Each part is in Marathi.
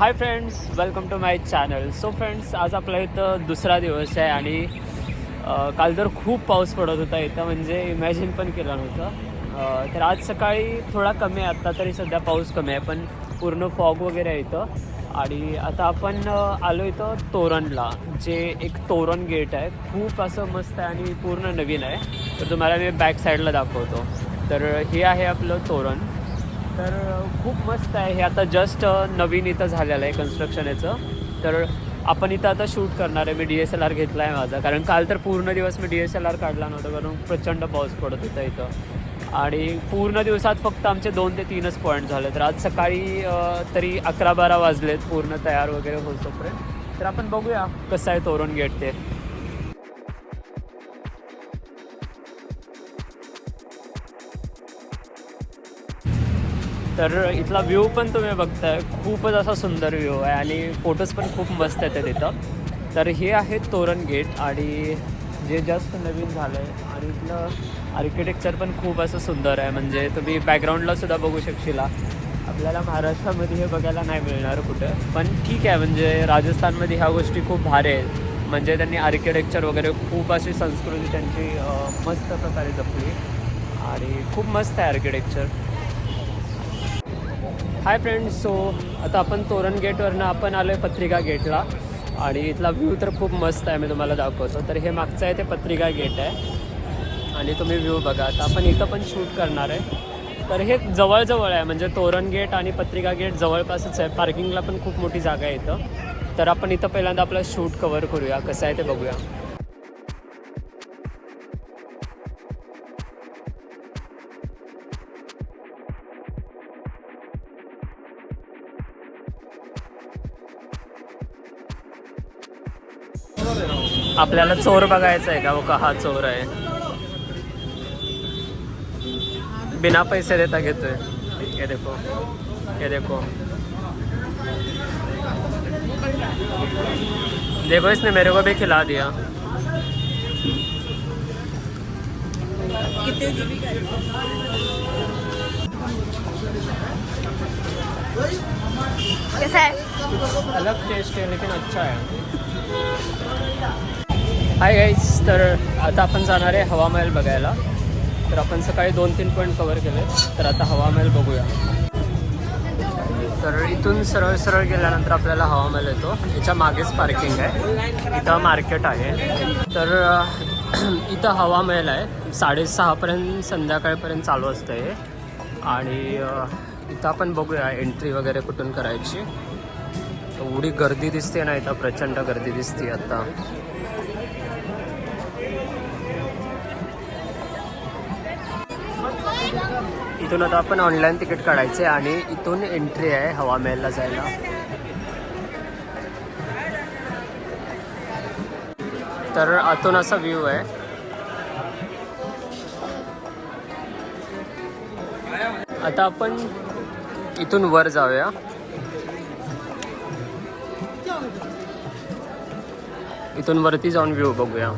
Hi friends welcome to my channel so friends आज आपल्या इथं दुसरा दिवस आहे आणि काल तर खूप पाऊस पडत होता. इथं म्हणजे इमॅजिन पण केलं नव्हतं. तर आज सकाळी थोडा कमी आहे आत्ता तरी सध्या पाऊस कमी आहे पण पूर्ण फॉग वगैरे आहे इथं. आणि आता आपण आलो इथं तोरणला जे एक तोरण गेट आहे. खूप असं मस्त आहे आणि पूर्ण नवीन आहे. तर तुम्हाला मी बॅक साईडला दाखवतो. तर हे आहे आपलं तोरण. तर खूप मस्त आहे. हे आता जस्ट नवीन इथं झालेलं आहे कन्स्ट्रक्शन याचं. तर आपण इथं आता शूट करणार आहे. मी डी एस एल आर घेतला आहे माझा. कारण काल तर पूर्ण दिवस मी डी एस एल आर काढला नव्हता. कारण प्रचंड पाऊस पडत होता इथं. आणि पूर्ण दिवसात फक्त आमचे दोन ते तीनच पॉईंट झाले तर आज सकाळी तरी अकरा बारा वाजलेत. पूर्ण तयार वगैरे होतोपर्यंत तर आपण बघूया कसं आहे तोरण गेट ते. तर इथला व्ह्यू पण तुम्ही बघताय. खूपच असा सुंदर व्ह्यू आहे आणि फोटोज पण खूप मस्त येतात तिथं. तर हे आहे तोरण गेट आणि जे जास्त नवीन झालं आहे आणि इथलं आर्किटेक्चर पण खूप असं सुंदर आहे. म्हणजे तुम्ही बॅकग्राऊंडला सुद्धा बघू शकशिला. आपल्याला महाराष्ट्रामध्ये हे बघायला नाही मिळणार कुठं. पण ठीक आहे म्हणजे राजस्थानमध्ये ह्या गोष्टी खूप भारी आहेत. म्हणजे त्यांनी आर्किटेक्चर वगैरे खूप अशी संस्कृती त्यांची मस्त प्रकारे जपली. आणि खूप मस्त आहे आर्किटेक्चर हाय फ्रेंड्स सो आता आपण तोरण गेटवरनं आपण आलो आहे पत्रिका गेटला. आणि इथला व्ह्यू तर खूप मस्त आहे मी तुम्हाला दाखवतो. तर हे मागचं आहे ते पत्रिका गेट आहे. आणि तुम्ही व्ह्यू बघा आता आपण इथं पण शूट करणार आहे. तर हे जवळजवळ आहे म्हणजे तोरण गेट आणि पत्रिका गेट जवळपासच आहे. पार्किंगला पण खूप मोठी जागा आहे इथं. तर आपण इथं पहिल्यांदा आपलं शूट कवर करूया. कसं आहे ते बघूया. आपल्याला चोर बघायचा आहे का? हो का? हा चोर आहे. बिना पैसे देता घेतोय. ये देखो. ये देखो. देखो इसने मेरे को भी खिला दिया. कैसा है? अलग टेस्ट है लेकिन अच्छा आहे हाय गाईज तर आता आपण जाणार आहे हवा महल बघायला. तर आपण सकाळी दोन तीन पॉईंट कवर केले. तर आता हवा महल बघूया. तर इथून सरळ सरळ गेल्यानंतर आपल्याला हवा महल येतो. याच्या मागेच पार्किंग आहे. इथं मार्केट आहे. तर इथं हवा महल आहे. साडेसहापर्यंत संध्याकाळपर्यंत चालू असतं हे. आणि इथं आपण बघूया एंट्री वगैरे कुठून करायची. एवढी गर्दी दिसते ना इथं प्रचंड गर्दी दिसते आता. इथून आता आपण ऑनलाईन तिकीट काढायचे आणि इथून एंट्री आहे हवा महलला जायला. तर आतून असा व्ह्यू आहे. आता आपण इथून वर जाऊया. इथून वरती जाऊन व्ह्यू बघूया.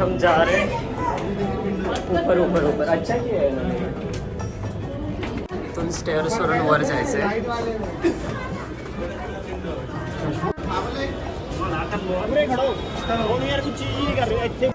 हम जा रहे ऊपर ऊपर ऊपर। अच्छा किया है ना इथून स्टेअर्स वरून वर जायचंय